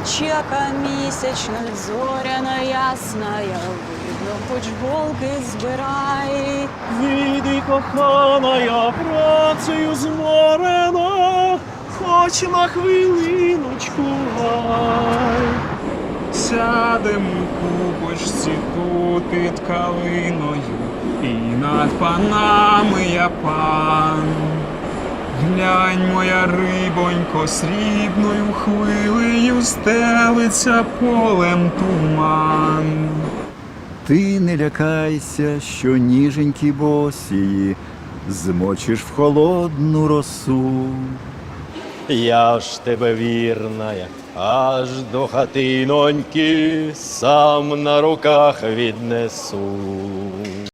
ніч, яка місячна, зоряна ясна, видно, хоч голки збирай. Вийди, кохана, я працею зморена, хоч на хвилиночку гай. Сядем у тут під калиною, і над панами я пан. Глянь, моя рибонько, срібною хвилею стелиться полем туман. Ти не лякайся, що ніженькі босії змочиш в холодну росу. Я ж тебе вірна, аж до хатиноньки сам на руках віднесу.